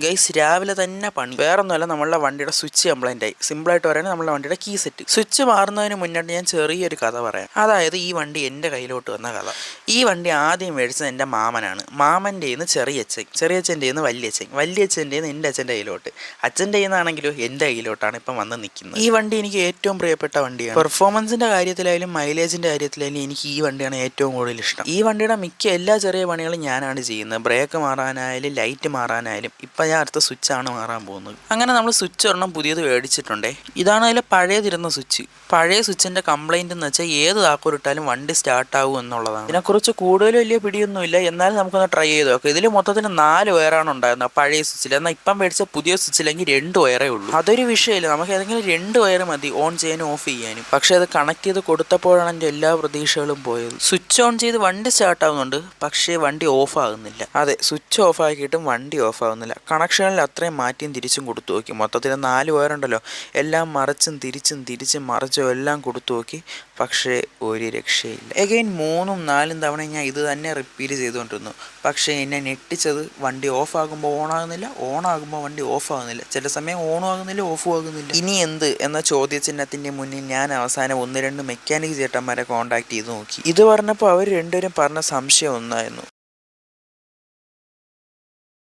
Guys രാവിലെ തന്നെ പണി. വേറൊന്നുമല്ല നമ്മളുടെ വണ്ടിയുടെ സ്വിച്ച് കംപ്ലൈന്റ് ആയി. സിമ്പിളായിട്ട് പറയുന്നത് നമ്മളുടെ വണ്ടിയുടെ കീ സെറ്റ് സ്വിച്ച് മാറുന്നതിന് മുന്നോട്ട് ഞാൻ ചെറിയൊരു കഥ പറയാം. അതായത് ഈ വണ്ടി എന്റെ കയ്യിലോട്ട് വന്ന കഥ. ഈ വണ്ടി ആദ്യം മേടിച്ചത് എന്റെ മാമനാണ്. മാമന്റെ നിന്ന് ചെറിയച്ഛൻ ചെറിയച്ഛന്റെ നിന്ന് വലിയച്ഛൻ വലിയച്ഛന്റെ നിന്ന് എന്റെ അച്ഛന്റെ കയ്യിലോട്ട്. അച്ഛന്റെ നിന്നാണെങ്കിലും എന്റെ കയ്യിലോട്ടാണ് ഇപ്പം വന്ന് നിൽക്കുന്നത്. ഈ വണ്ടി എനിക്ക് ഏറ്റവും പ്രിയപ്പെട്ട വണ്ടിയാണ്. പെർഫോമൻസിന്റെ കാര്യത്തിലായാലും മൈലേജിന്റെ കാര്യത്തിലായാലും എനിക്ക് ഈ വണ്ടിയാണ് ഏറ്റവും കൂടുതൽ ഇഷ്ടം. ഈ വണ്ടിയുടെ മിക്ക എല്ലാ ചെറിയ പണികളും ഞാനാണ് ചെയ്യുന്നത്. ബ്രേക്ക് മാറാനായാലും ലൈറ്റ് മാറാനായാലും ഇപ്പം ഞാൻ അടുത്ത സ്വിച്ചാണ് മാറാൻ പോകുന്നത്. അങ്ങനെ നമ്മൾ സ്വിച്ച് ഒരെണ്ണം പുതിയത് മേടിച്ചിട്ടുണ്ടേ. ഇതാണ് അതിലെ പഴയതിരുന്ന സ്വിച്ച്. പഴയ സ്വിച്ചിന്റെ കംപ്ലൈന്റ് എന്ന് വെച്ചാൽ ഏത് താക്കോലിട്ടാലും വണ്ടി സ്റ്റാർട്ട് ആകും എന്നുള്ളതാണ്. ഇതിനെക്കുറിച്ച് കൂടുതൽ വലിയ പിടിയൊന്നുമില്ല. എന്നാലും നമുക്കൊന്ന് ട്രൈ ചെയ്ത് നോക്കാം. ഇതിൽ മൊത്തത്തിൽ നാല് വയറാണ് ഉണ്ടായിരുന്നത്. പഴയ സ്വിച്ചിൽ എന്നാൽ ഇപ്പം മേടിച്ച പുതിയ സ്വിച്ചിലെങ്കിൽ രണ്ട് വയറേ ഉള്ളൂ. അതൊരു വിഷയമില്ല. നമുക്ക് ഏതെങ്കിലും രണ്ട് വയർ മതി ഓൺ ചെയ്യാനും ഓഫ് ചെയ്യാനും. പക്ഷേ അത് കണക്ട് ചെയ്ത് കൊടുത്തപ്പോഴാണ് എന്റെ എല്ലാ പ്രതീക്ഷകളും പോയത്. സ്വിച്ച് ഓൺ ചെയ്ത് വണ്ടി സ്റ്റാർട്ട് ആവുന്നുണ്ട്. പക്ഷേ വണ്ടി ഓഫ് ആകുന്നില്ല. അതെ സ്വിച്ച് ഓഫ് ആക്കിയിട്ടും വണ്ടി ഓഫ് ആകുന്നില്ല കണക്ഷനിൽ അത്രയും മാറ്റിയും തിരിച്ചും കൊടുത്തു നോക്കി. മൊത്തത്തിൽ നാല് വയറുണ്ടല്ലോ എല്ലാം മറിച്ചും തിരിച്ചും തിരിച്ചും മറിച്ചും എല്ലാം കൊടുത്തു നോക്കി. പക്ഷേ ഒരു രക്ഷയില്ല. എഗെയിൻ മൂന്നും നാലും തവണ ഞാൻ ഇത് തന്നെ റിപ്പീറ്റ് ചെയ്തുകൊണ്ടിരുന്നു. പക്ഷേ എന്നെ ഞെട്ടിച്ചത് വണ്ടി ഓഫ് ആകുമ്പോൾ ഓൺ ആകുന്നില്ല ഓൺ ആകുമ്പോൾ വണ്ടി ഓഫ് ആകുന്നില്ല. ചില സമയം ഓണും ആകുന്നില്ല ഓഫും ആകുന്നില്ല. ഇനി എന്ത് എന്ന ചോദ്യചിഹ്നത്തിന്റെ മുന്നിൽ ഞാൻ അവസാനം ഒന്ന് രണ്ട് മെക്കാനിക് ചേട്ടന്മാരെ കോൺടാക്ട് ചെയ്ത് നോക്കി. ഇത് പറഞ്ഞപ്പോൾ അവർ രണ്ടുപേരും പറഞ്ഞ സംശയം ഒന്നായിരുന്നു.